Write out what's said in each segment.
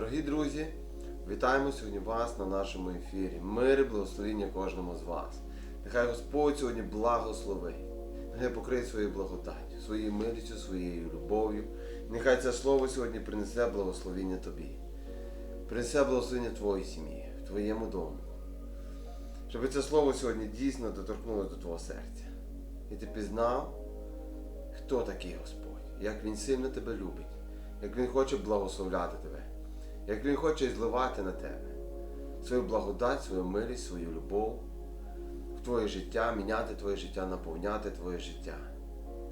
Дорогі друзі, вітаємо сьогодні вас на нашому ефірі. Мир і благословіння кожному з вас. Нехай Господь сьогодні благословить, нехай покриє своєю благодаттю, своєю милістю, своєю любов'ю. Нехай це слово сьогодні принесе благословіння тобі, принесе благословіння твоїй сім'ї, твоєму дому. Щоб це слово сьогодні дійсно доторкнулося до твого серця. І ти пізнав, хто такий Господь, як Він сильно тебе любить, як Він хоче благословляти тебе, як Він хоче зливати на тебе свою благодать, свою милість, свою любов в твоє життя, міняти твоє життя, наповняти твоє життя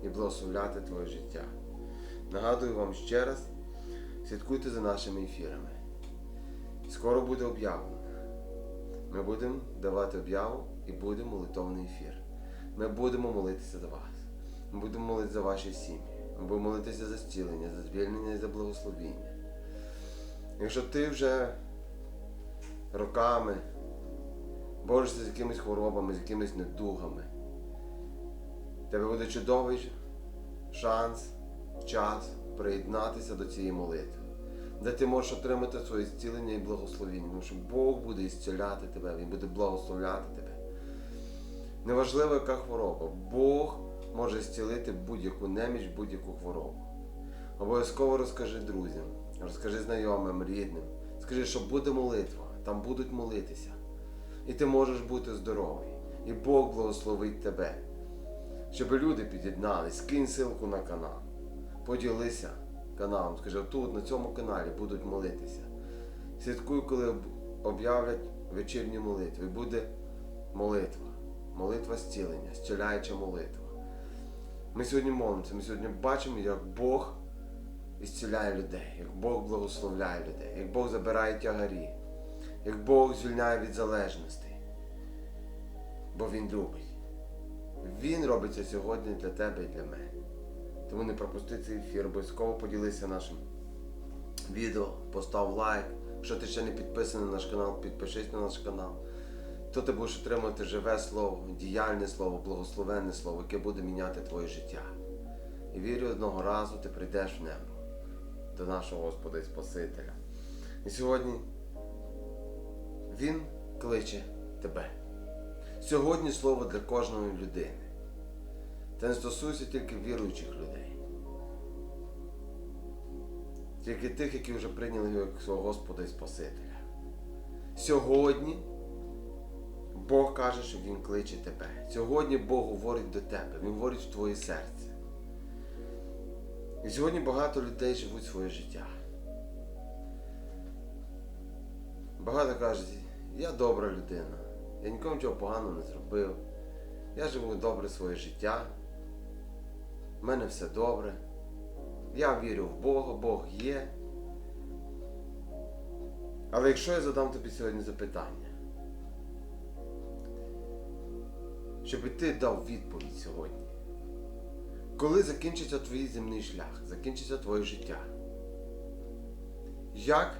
і благословляти твоє життя. Нагадую вам ще раз, слідкуйте за нашими ефірами. Скоро буде об'явлено. Ми будемо давати об'яву і буде молитовний ефір. Ми будемо молитися за вас. Ми будемо молитися за ваші сім'ї. Ми будемо молитися за зцілення, за звільнення і за благословіння. Якщо ти вже роками борешся з якимись хворобами, з якимись недугами, тебе буде чудовий шанс, час приєднатися до цієї молитви, де ти можеш отримати своє зцілення і благословіння, тому що Бог буде зціляти тебе, Він буде благословляти тебе. Неважливо, яка хвороба, Бог може зцілити будь-яку неміч, будь-яку хворобу. Обов'язково розкажи друзям, розкажи знайомим, рідним. Скажи, що буде молитва, там будуть молитися. І ти можеш бути здоровий. І Бог благословить тебе. Щоб люди під'єднались, скинь ссылку на канал. Поділися каналом. Скажи, тут, на цьому каналі будуть молитися. Слідкуй, коли об'являть вечірні молитви. Буде молитва. Молитва зцілення, зціляюча молитва. Ми сьогодні молимося, ми сьогодні бачимо, як Бог ісціляє людей, як Бог благословляє людей, як Бог забирає тягарі, як Бог звільняє від залежностей. Бо Він любить. Він робить це сьогодні для тебе і для мене. Тому не пропусти цей ефір, обов'язково поділися нашим відео, постав лайк. Якщо ти ще не підписаний на наш канал, підпишись на наш канал. То ти будеш отримувати живе слово, діяльне слово, благословенне слово, яке буде міняти твоє життя. І вірю, одного разу ти прийдеш в небо до нашого Господа і Спасителя. І сьогодні Він кличе тебе. Сьогодні слово для кожної людини. Це не стосується тільки віруючих людей. Тільки тих, які вже прийняли його як свого Господа і Спасителя. Сьогодні Бог каже, що Він кличе тебе. Сьогодні Бог говорить до тебе, Він говорить в твоє серце. І сьогодні багато людей живуть своє життя. Багато кажуть, я добра людина, я нікому нічого поганого не зробив, я живу добре своє життя, в мене все добре, я вірю в Бога, Бог є. Але якщо я задам тобі сьогодні запитання, щоб ти дав відповідь сьогодні. Коли закінчиться твій земний шлях, закінчиться твоє життя, як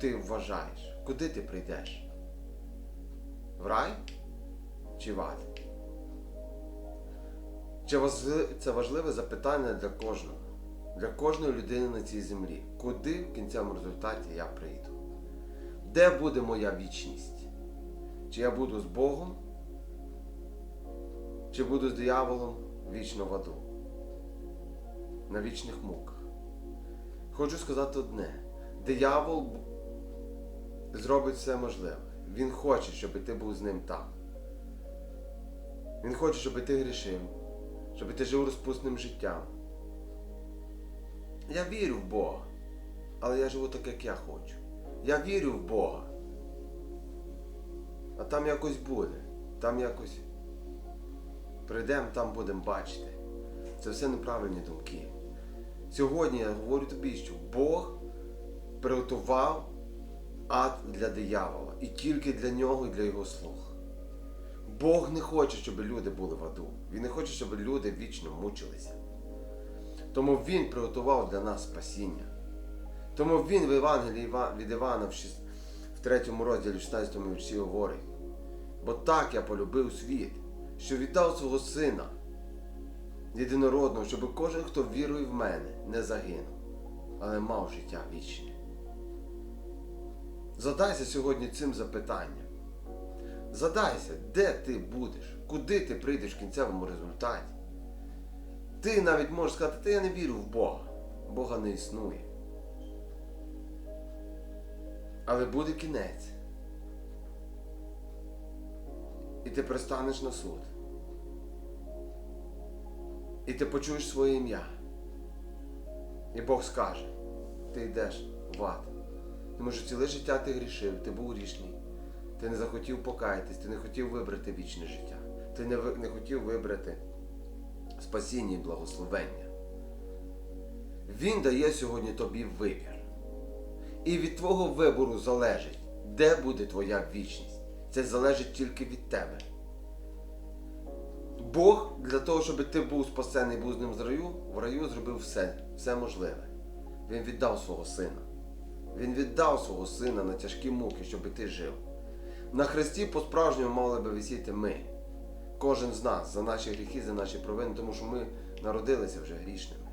ти вважаєш, куди ти прийдеш? В рай чи в ад? Це важливе запитання для кожного, для кожної людини на цій землі? Куди в кінцевому результаті я прийду? Де буде моя вічність? Чи я буду з Богом? Чи буду з дияволом вічно в аду? На вічних муках. Хочу сказати одне: диявол зробить все можливе. Він хоче, щоб ти був з ним там. Він хоче, щоб ти грішив, щоб ти жив розпусним життям. Я вірю в Бога, але я живу так, як я хочу. Я вірю в Бога. А там якось буде. Там якось прийдемо, там будемо бачити. Це все неправильні думки. Сьогодні я говорю тобі, що Бог приготував ад для диявола. І тільки для нього і для його слуг. Бог не хоче, щоб люди були в аду. Він не хоче, щоб люди вічно мучилися. Тому Він приготував для нас спасіння. Тому він в Євангелії від Івана в, шіс- в 3 розділі 16 вірші говорить. Бо так я полюбив світ, що віддав свого сина єдинородного, щоб кожен, хто вірує в мене, не загинув, але мав життя вічне. Задайся сьогодні цим запитанням. Задайся, де ти будеш, куди ти прийдеш в кінцевому результаті. Ти навіть можеш сказати, та я не вірю в Бога. Бога не існує. Але буде кінець. І ти пристанеш на суд. І ти почуєш своє ім'я. І Бог скаже, ти йдеш в ад. Тому що ціле життя ти грішив, ти був грішний. Ти не захотів покаятись, ти не хотів вибрати вічне життя. Ти не, не хотів вибрати спасіння і благословення. Він дає сьогодні тобі вибір. І від твого вибору залежить, де буде твоя вічність. Це залежить тільки від тебе. Бог для того, щоб ти був спасений, був з ним з раю, в раю зробив все, все можливе. Він віддав свого сина. Він віддав свого сина на тяжкі муки, щоб ти жив. На хресті по-справжньому мали би висіти ми. Кожен з нас за наші гріхи, за наші провини, тому що ми народилися вже грішними.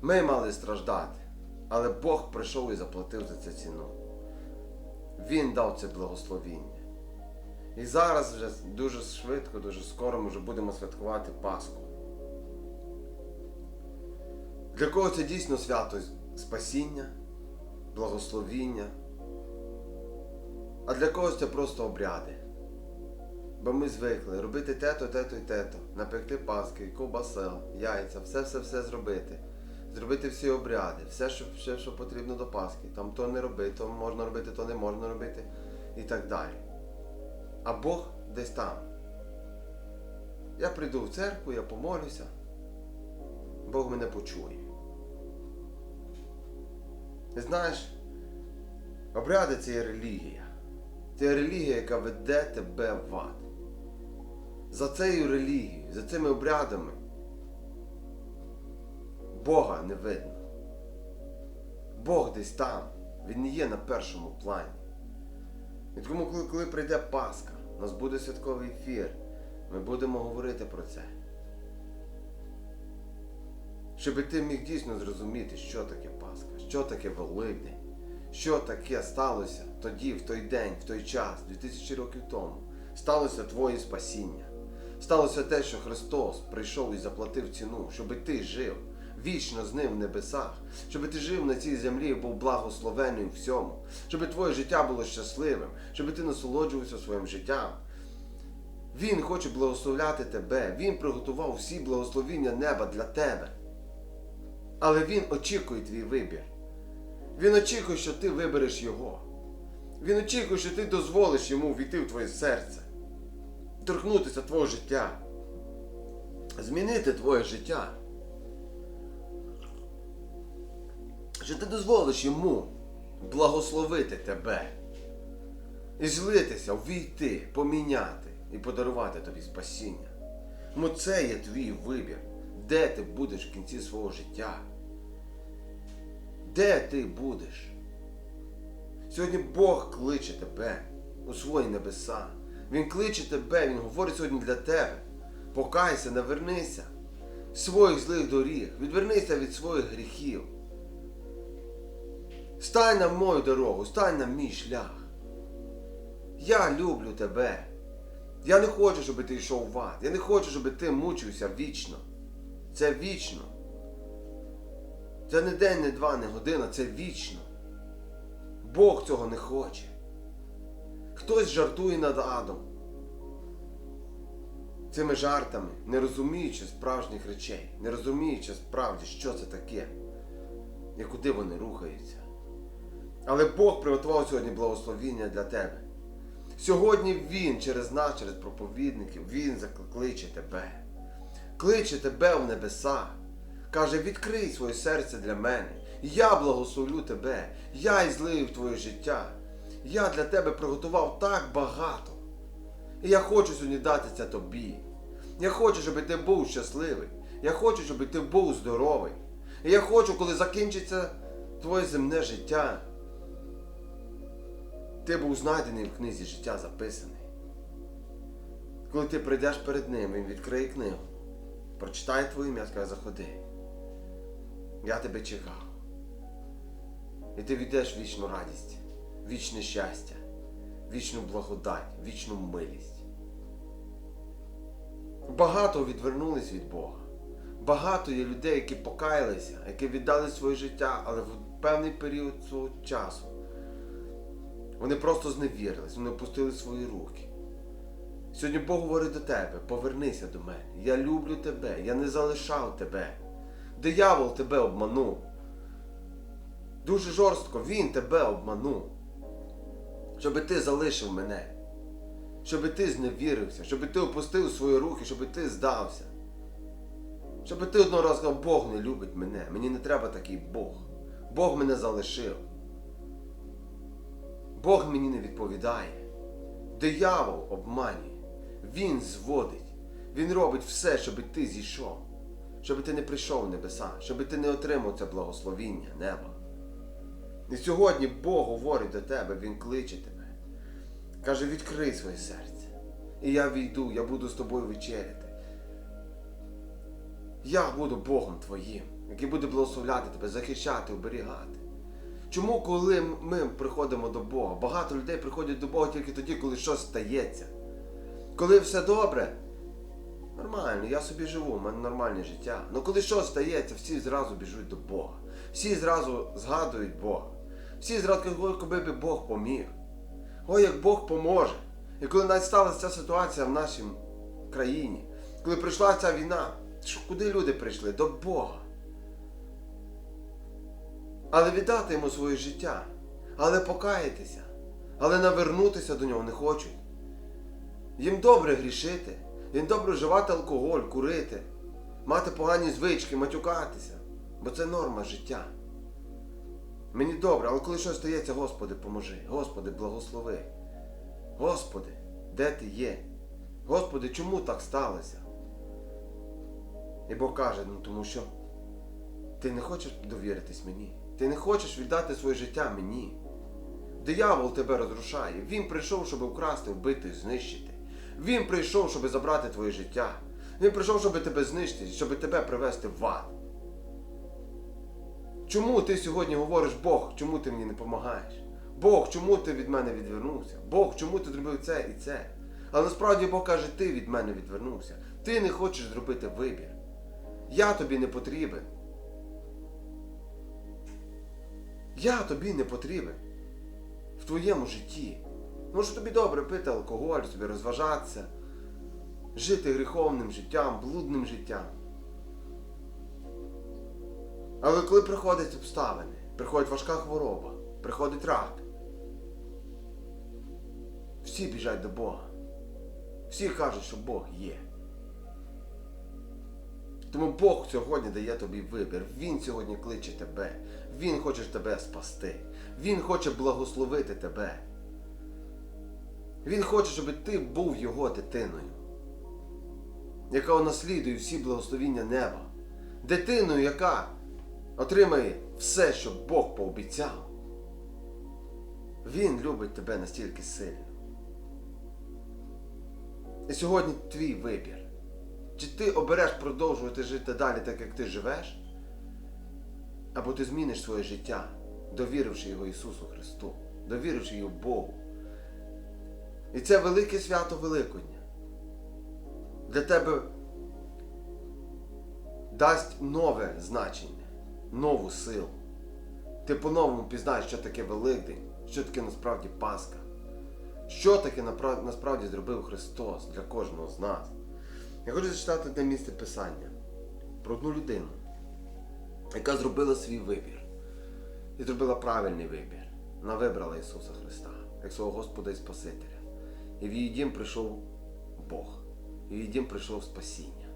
Ми мали страждати, але Бог прийшов і заплатив за це ціну. Він дав це благословіння. І зараз вже дуже швидко, дуже скоро ми вже будемо святкувати Пасху. Для кого це дійсно свято спасіння, благословіння, а для когось це просто обряди. Бо ми звикли робити те-то, те-то і те-то, напекти паски, ковбаса, яйця, все-все-все зробити. Зробити всі обряди, все, що, все, що потрібно до Пасхи. Там то не робити, то можна робити, то не можна робити і так далі. А Бог десь там. Я прийду в церкву, я помолюся. Бог мене почує. І знаєш, обряди це є релігія. Це релігія, яка веде тебе в ад. За цією релігією, за цими обрядами Бога не видно. Бог десь там. Він не є на першому плані. І тому, коли, коли прийде Пасха, у нас буде святковий ефір, ми будемо говорити про це. Щоб ти міг дійсно зрозуміти, що таке Пасха, що таке Великдень, що таке сталося тоді, в той день, в той час, 2000 років тому. Сталося твоє спасіння. Сталося те, що Христос прийшов і заплатив ціну, щоб ти жив вічно з ним в небесах, щоб ти жив на цій землі і був благословений всьому, щоб твоє життя було щасливим, щоб ти насолоджувався своїм життям. Він хоче благословляти тебе, Він приготував всі благословіння неба для тебе. Але Він очікує твій вибір. Він очікує, що ти вибереш його. Він очікує, що ти дозволиш йому війти в твоє серце, торкнутися твого життя, змінити твоє життя. Що ти дозволиш йому благословити тебе і злитися, увійти, поміняти і подарувати тобі спасіння. Ну це є твій вибір, де ти будеш в кінці свого життя. Де ти будеш? Сьогодні Бог кличе тебе у свої небеса. Він кличе тебе, Він говорить сьогодні для тебе. Покайся, навернися своїх злих доріг, відвернися від своїх гріхів. Стань на мою дорогу, стань на мій шлях. Я люблю тебе. Я не хочу, щоб ти йшов в ад. Я не хочу, щоб ти мучився вічно. Це вічно. Це не день, не два, не година, це вічно. Бог цього не хоче. Хтось жартує над адом. Цими жартами, не розуміючи справжніх речей, не розуміючи справді, що це таке і куди вони рухаються. Але Бог приготував сьогодні благословіння для тебе. Сьогодні Він через нас, через проповідників, Він закличе тебе. Кличе тебе в небеса. Каже, відкрий своє серце для мене. Я благословлю тебе. Я ізлив твоє життя. Я для тебе приготував так багато. І я хочу сьогодні дати це тобі. Я хочу, щоб ти був щасливий. Я хочу, щоб ти був здоровий. І я хочу, коли закінчиться твоє земне життя, ти був знайдений в книзі життя записаний. Коли ти прийдеш перед ним, він відкриє книгу, прочитає твоє ім'я, скаже, заходи. Я тебе чекав. І ти війдеш вічну радість. вічне щастя, вічну благодать, вічну милість. Багато відвернулись від Бога. Багато є людей, які покаялися, які віддали своє життя, але в певний період свого часу вони просто зневірились, вони опустили свої руки. Сьогодні Бог говорить до тебе: повернися до мене. Я люблю тебе, я не залишав тебе. Диявол тебе обманув. Дуже жорстко він тебе обманув. Щоби ти залишив мене. Щоби ти зневірився, щоби ти опустив свої руки, щоби ти здався. Щоби ти одного разу сказав, Бог не любить мене. Мені не треба такий Бог. Бог мене залишив. Бог мені не відповідає. Диявол обманює. Він зводить. Він робить все, щоб ти зійшов. Щоб ти не прийшов в небеса, щоб ти не отримав це благословіння неба. І сьогодні Бог говорить до тебе, Він кличе тебе. Каже, відкрий своє серце. І я війду, я буду з тобою вечеряти. Я буду Богом твоїм, який буде благословляти тебе, захищати, оберігати. Чому, коли ми приходимо до Бога, багато людей приходять до Бога тільки тоді, коли щось стається. Коли все добре, нормально, я собі живу, в мене нормальне життя. Але коли щось стається, всі зразу біжуть до Бога. Всі зразу згадують Бога. Всі зразу кажуть, би Бог поміг. Ой, як Бог поможе. І коли навіть сталася ця ситуація в нашій країні, коли прийшла ця війна, куди люди прийшли? До Бога. Але віддати йому своє життя, але покаятися, але навернутися до нього не хочуть. Їм добре грішити, їм добре вживати алкоголь, курити, мати погані звички, матюкатися, бо це норма життя. Мені добре, але коли щось стається, Господи, поможи, Господи, благослови. Господи, де ти є? Господи, чому так сталося? І Бог каже, ну тому що ти не хочеш довіритись мені. Ти не хочеш віддати своє життя мені. Диявол тебе розрушає. Він прийшов, щоб украсти, вбити, знищити. Він прийшов, щоб забрати твоє життя. Він прийшов, щоб тебе знищити, щоб тебе привести в ад. Чому ти сьогодні говориш Бог, чому ти мені не допомагаєш? Бог, чому ти від мене відвернувся? Бог, чому ти зробив це і це? Але насправді Бог каже, ти від мене відвернувся. Ти не хочеш зробити вибір. Я тобі не потрібен. Я тобі не потрібен в твоєму житті. Може тобі добре пити алкоголь, собі розважатися, жити гріховним життям, блудним життям. Але коли приходять обставини, приходить важка хвороба, приходить рак, всі біжать до Бога. Всі кажуть, що Бог є. Тому Бог сьогодні дає тобі вибір. Він сьогодні кличе тебе. Він хоче тебе спасти. Він хоче благословити тебе. Він хоче, щоб ти був його дитиною, яка унаслідує всі благословіння неба. Дитиною, яка отримає все, що Бог пообіцяв. Він любить тебе настільки сильно. І сьогодні твій вибір. Чи ти обереш продовжувати жити далі так, як ти живеш? Або ти зміниш своє життя, довіривши його Ісусу Христу, довіривши його Богу. І це велике свято Великодня. Для тебе дасть нове значення, нову силу. Ти по-новому пізнаєш, що таке Великдень, що таке насправді Пасха. Що таке насправді зробив Христос для кожного з нас. Я хочу зачитати одне місце Писання про одну людину, яка зробила свій вибір. І зробила правильний вибір. Вона вибрала Ісуса Христа як свого Господа і Спасителя. І в її дім прийшов Бог. І в її дім прийшов спасіння.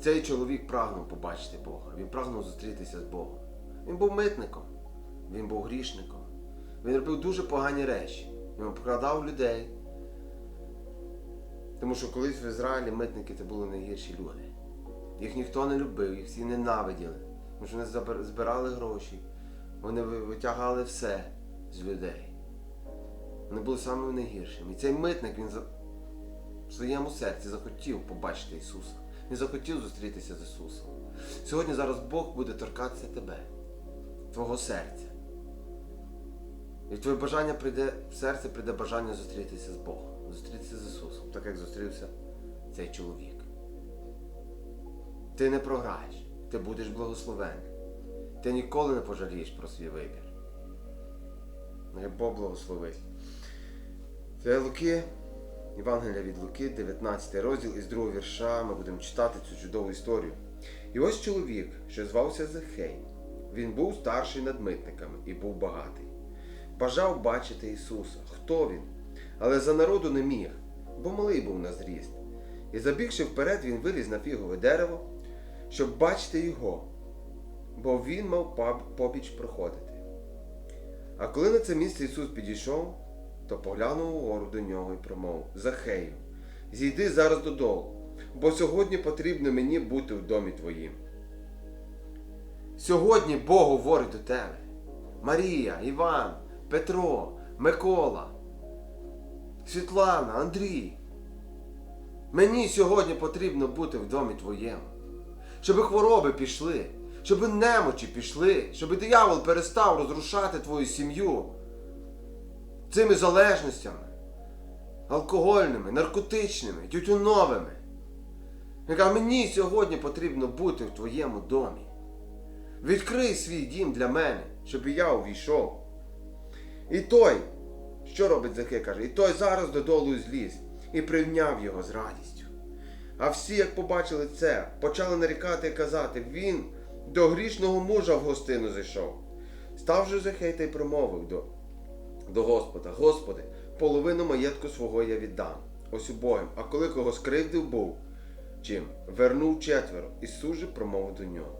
Цей чоловік прагнув побачити Бога. Він прагнув зустрітися з Богом. Він був митником, він був грішником. Він робив дуже погані речі. Він обкрадав людей. Тому що колись в Ізраїлі митники це були найгірші люди. Їх ніхто не любив, їх всі ненавиділи. Тому що вони збирали гроші, вони витягали все з людей. Вони були самими найгіршими. І цей митник він в своєму серці захотів побачити Ісуса. Він захотів зустрітися з Ісусом. Сьогодні зараз Бог буде торкатися тебе, твого серця. І в твоє бажання прийде, в серце прийде бажання зустрітися з Богом, зустрітися з Ісусом, так як зустрівся цей чоловік. Ти не програєш, ти будеш благословений. Ти ніколи не пожалієш про свій вибір. Бог благословить. Це Луки, Євангелія від Луки, 19 розділ із другого вірша ми будемо читати цю чудову історію. І ось чоловік, що звався Захей. Він був старший над митниками і був багатий. Бажав бачити Ісуса, хто він, але за народу не міг, бо малий був на зріст. І забігши вперед, він виліз на фігове дерево, щоб бачити його, бо він мав поб- побіч проходити. А коли на це місце Ісус підійшов, то поглянув угору до нього і промовив Захею, зійди зараз додолу, бо сьогодні потрібно мені бути в домі твоїм. Сьогодні Бог говорить до тебе. Марія, Іван, Петро, Микола, Світлана, Андрій. Мені сьогодні потрібно бути в домі твоєму. Щоб хвороби пішли, щоб немочі пішли, щоб диявол перестав розрушати твою сім'ю цими залежностями, алкогольними, наркотичними, тютюновими. Я кажу, мені сьогодні потрібно бути в твоєму домі. Відкрий свій дім для мене, щоб я увійшов. І той, що робить Захей, каже, і той зараз додолу зліз і прийняв його з радістю. А всі, як побачили це, почали нарікати і казати, він до грішного мужа в гостину зайшов. Став же Захей та й промовив до, до Господа, Господи, половину маєтку свого я віддам, ось убогим, а коли кого скривдив був, чим вернув четверо, Ісус же промовив до нього.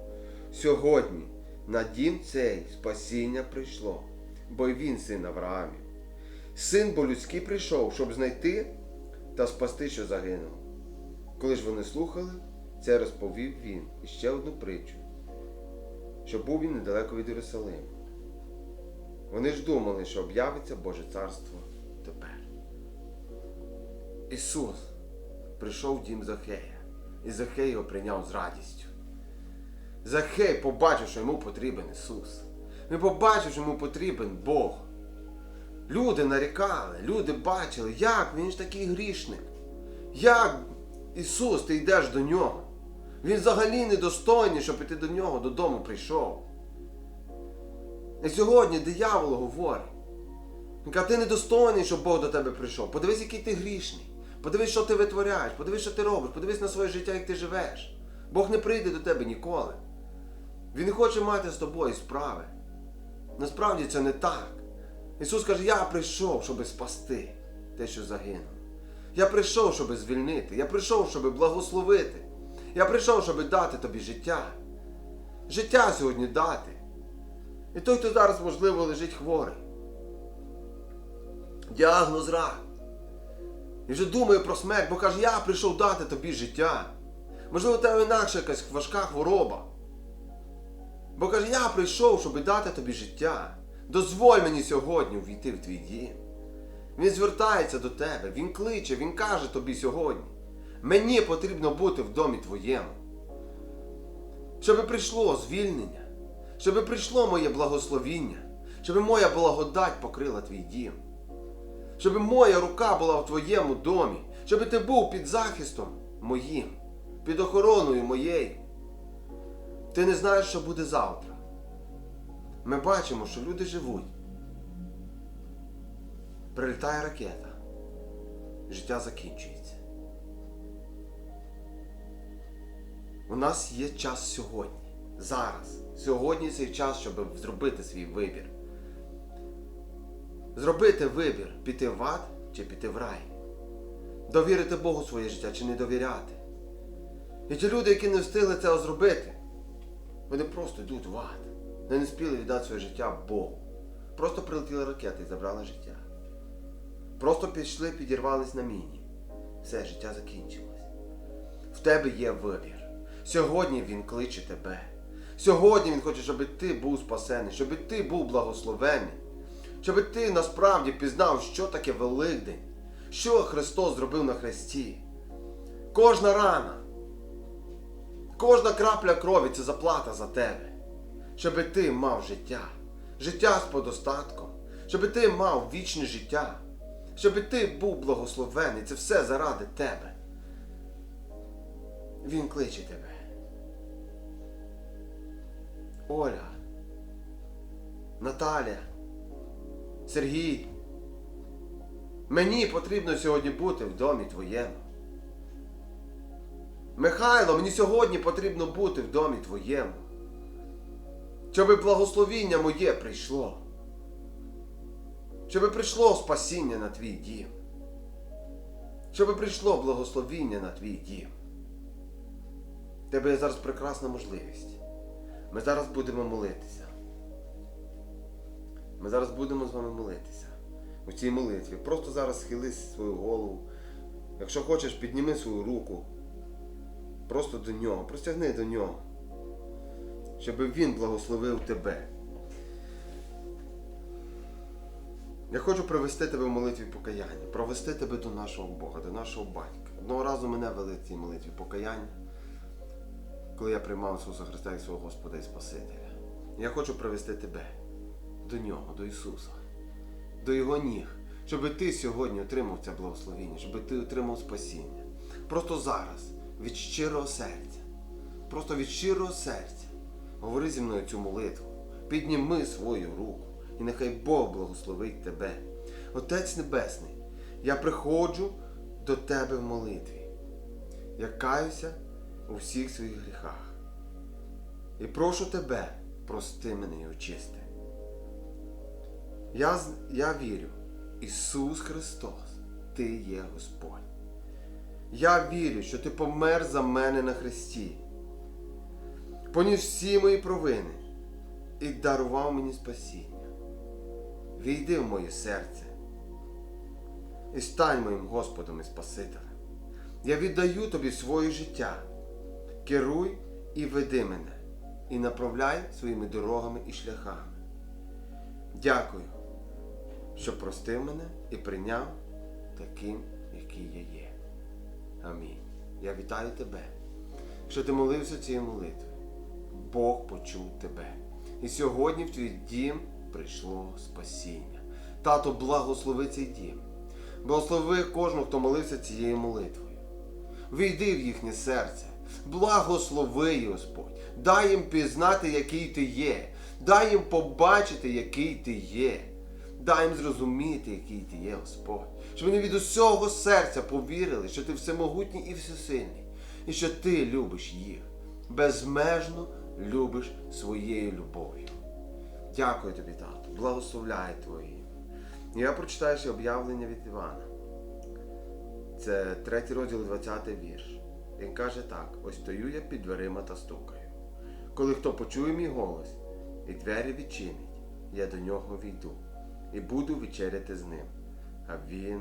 Сьогодні на дім цей спасіння прийшло, бо й він син Авраамів. Син бо людський прийшов, щоб знайти та спасти, що загинув. Коли ж вони слухали, це розповів він іще одну притчу, що був він недалеко від Єрусалиму. Вони ж думали, що об'явиться Боже царство тепер. Ісус прийшов в дім Захея, і Захей його прийняв з радістю. Захей побачив, що йому потрібен Ісус. Він побачив, що йому потрібен Бог. Люди нарікали, люди бачили, як він ж такий грішник. Як Ісус, ти йдеш до нього. Він взагалі недостойний, щоб іти до нього додому прийшов. І сьогодні диявол говорить. Він каже, ти недостойний, щоб Бог до тебе прийшов. Подивись, який ти грішний. Подивись, що ти витворяєш, подивись, що ти робиш, подивись на своє життя, як ти живеш. Бог не прийде до тебе ніколи. Він не хоче мати з тобою справи. Насправді це не так. Ісус каже, я прийшов, щоб спасти те, що загинуло. Я прийшов, щоб звільнити. Я прийшов, щоб благословити. Я прийшов, щоб дати тобі життя. Життя сьогодні дати. І той, хто зараз, можливо, лежить хворий. Діагноз рак. І вже думає про смерть, бо каже, я прийшов дати тобі життя. Можливо, у тебе інакше якась важка хвороба. Бо каже, я прийшов, щоб дати тобі життя. Дозволь мені сьогодні увійти в твій дім. Він звертається до тебе, він кличе, він каже тобі сьогодні. Мені потрібно бути в домі твоєму. Щоб прийшло звільнення, щоб прийшло моє благословіння, щоб моя благодать покрила твій дім. Щоб моя рука була в твоєму домі, щоб ти був під захистом моїм, під охороною моєю. Ти не знаєш, що буде завтра. Ми бачимо, що люди живуть. Прилітає ракета. Життя закінчується. У нас є час сьогодні. Зараз. Сьогодні цей час, щоб зробити свій вибір. Зробити вибір, піти в ад чи піти в рай. Довірити Богу своє життя чи не довіряти. І ті люди, які не встигли це зробити, вони просто йдуть в ад. Вони не спіли віддати своє життя Богу. Просто прилетіли ракети і забрали життя. Просто пішли, підірвались на міні. Все, життя закінчилось. В тебе є вибір. Сьогодні він кличе тебе. Сьогодні він хоче, щоб ти був спасений, щоб ти був благословений, щоб ти насправді пізнав, що таке Великдень, що Христос зробив на хресті. Кожна рана, кожна крапля крові це заплата за тебе, щоб ти мав життя, життя з подостатком, щоб ти мав вічне життя, щоб ти був благословений. Це все заради тебе. Він кличе тебе. Оля, Наталя, Сергій. Мені потрібно сьогодні бути в домі твоєму. Михайло, мені сьогодні потрібно бути в домі твоєму. Щоби благословіння моє прийшло. Щоби прийшло спасіння на твій дім. Щоби прийшло благословіння на твій дім. Тебе є зараз прекрасна можливість. Ми зараз будемо молитися. Ми зараз будемо з вами молитися. У цій молитві. Просто зараз схили свою голову. Якщо хочеш, підніми свою руку. Просто до нього. Простягни до нього. Щоб він благословив тебе. Я хочу привести тебе в молитві покаяння, провести тебе до нашого Бога, до нашого батька. Одного разу мене вели в цій молитві покаяння, коли я приймав Ісуса Христа як свого Господа і Спасителя. Я хочу привести тебе до Нього, до Ісуса, до Його ніг, щоб ти сьогодні отримав це благословіння, щоб ти отримав спасіння. Просто зараз, від щирого серця, просто від щирого серця, говори зі мною цю молитву, підніми свою руку, і нехай Бог благословить тебе. Отець Небесний, я приходжу до тебе в молитві. Я каюся у всіх своїх гріхах. І прошу тебе, прости мене і очисти. Я, я вірю, Ісус Христос, Ти є Господь. Я вірю, що Ти помер за мене на Христі, поніс всі мої провини і дарував мені спасіння. Війди в моє серце і стань моїм Господом і Спасителем. Я віддаю тобі своє життя. Керуй і веди мене, і направляй своїми дорогами і шляхами. Дякую, що простив мене і прийняв таким, який я є. Амінь. Я вітаю тебе. Що ти молився цією молитвою, Бог почув тебе. І сьогодні в твій дім прийшло спасіння. Тато, благослови цей дім. Благослови кожного, хто молився цією молитвою. Війди в їхнє серце, благослови, Господь, дай їм пізнати, який ти є, дай їм побачити, який ти є, дай їм зрозуміти, який ти є, Господь, щоб вони від усього серця повірили, що ти всемогутній і всесильний, і що ти любиш їх, безмежно любиш своєю любов'ю. Дякую тобі, тату, благословляю твоє Я прочитаю ще об'явлення від Івана. Це третій розділ, 20 вірш. Він каже так: ось стою я під дверима та стукаю. Коли хто почує мій голос і двері відчинить, я до нього війду і буду вечеряти з ним, а він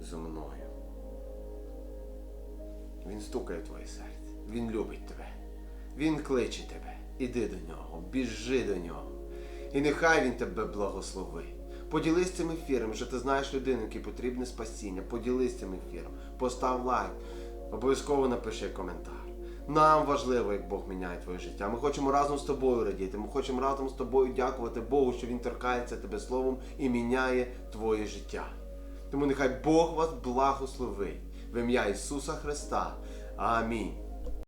зо мною. Він стукає в твоє серце, він любить тебе, він кличе тебе. Іди до нього, біжи до нього. І нехай він тебе благословить. Поділись цим ефіром, що ти знаєш людину, якій потрібне спасіння. Поділись цим ефіром, постав лайк, обов'язково напиши коментар. Нам важливо, як Бог міняє твоє життя. Ми хочемо разом з тобою радіти. Ми хочемо разом з тобою дякувати Богу, що Він торкається тебе словом і міняє твоє життя. Тому нехай Бог вас благословить в ім'я Ісуса Христа. Амінь.